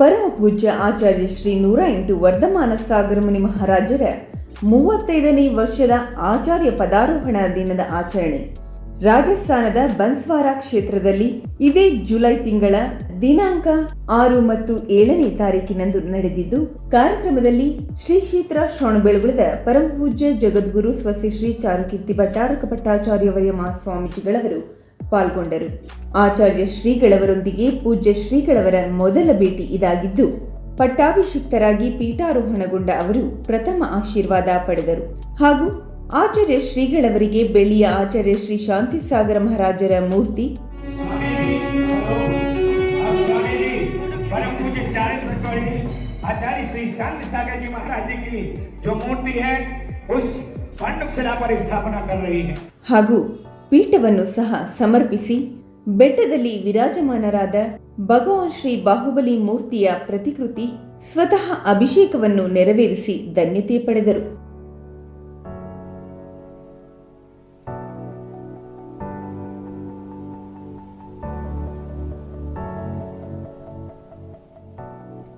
ಪರಮ ಪೂಜ್ಯ ಆಚಾರ್ಯ ಶ್ರೀ ನೂರ ಎಂಟು ವರ್ಧಮಾನ ಸಾಗರಮುನಿ ಮಹಾರಾಜರ ಮೂವತ್ತೈದನೇ ವರ್ಷದ ಆಚಾರ್ಯ ಪದಾರೋಹಣ ದಿನದ ಆಚರಣೆ. ರಾಜಸ್ಥಾನದ ಬನ್ಸ್ವಾರಾ ಕ್ಷೇತ್ರದಲ್ಲಿ ಇದೇ ಜುಲೈ ತಿಂಗಳ ದಿನಾಂಕ ಆರು ಮತ್ತು ಏಳನೇ ತಾರೀಕಿನಂದು ನಡೆದಿದ್ದು, ಕಾರ್ಯಕ್ರಮದಲ್ಲಿ ಶ್ರೀ ಕ್ಷೇತ್ರ ಶ್ರವಣಬೆಳಗುಳದ ಪರಮಪೂಜ್ಯ ಜಗದ್ಗುರು ಸ್ವಸ್ತಿ ಶ್ರೀ ಚಾರುಕೀರ್ತಿ ಭಟ್ಟಾರಕ ಭಟ್ಟಾಚಾರ್ಯವರ್ಯ ಮಹಾಸ್ವಾಮೀಜಿಗಳವರು ಪಾಲ್ಗೊಂಡರು ಆಚಾರ್ಯ ಶ್ರೀಗಳವರೊಂದಿಗೆ ಪೂಜ್ಯ ಶ್ರೀಗಳವರ ಮೊದಲ ಭೇಟಿ ಇದಾಗಿದ್ದು ಪಟ್ಟಾಭಿಷಿಕ್ತರಾಗಿ ಪೀಠಾರೋಹಣಗೊಂಡ ಅವರು ಪ್ರಥಮ ಆಶೀರ್ವಾದ ಪಡೆದರು ಹಾಗೂ ಆಚಾರ್ಯ ಶ್ರೀಗಳವರಿಗೆ ಬೆಳ್ಳಿಯ ಆಚಾರ್ಯ ಶ್ರೀ ಶಾಂತಿಸಾಗರ ಮಹಾರಾಜರ ಮೂರ್ತಿ आप स्वामी जी परम पूज्य चारित्र कोड़ी आचार्य श्री शांति सागर जी महाराज जी की जो मूर्ति है उस पांडुक शिला पर स्थापना कर रही है ಹಾಗೂ ಪೀಠವನ್ನು ಸಹ ಸಮರ್ಪಿಸಿ ಬೆಟ್ಟದಲ್ಲಿ ವಿರಾಜಮಾನರಾದ ಭಗವಾನ್ ಶ್ರೀ ಬಾಹುಬಲಿ ಮೂರ್ತಿಯ ಪ್ರತಿಕೃತಿ ಸ್ವತಃ ಅಭಿಷೇಕವನ್ನು ನೆರವೇರಿಸಿ ಧನ್ಯತೆ ಪಡೆದರು.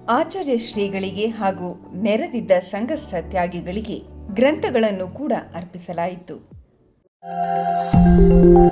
ಆಚಾರ್ಯ ಶ್ರೀಗಳಿಗೆ ಹಾಗೂ ನೆರೆದಿದ್ದ ಸಂಘಸ್ಥ ತ್ಯಾಗಿಗಳಿಗೆ ಗ್ರಂಥಗಳನ್ನು ಕೂಡ ಅರ್ಪಿಸಲಾಯಿತು. Música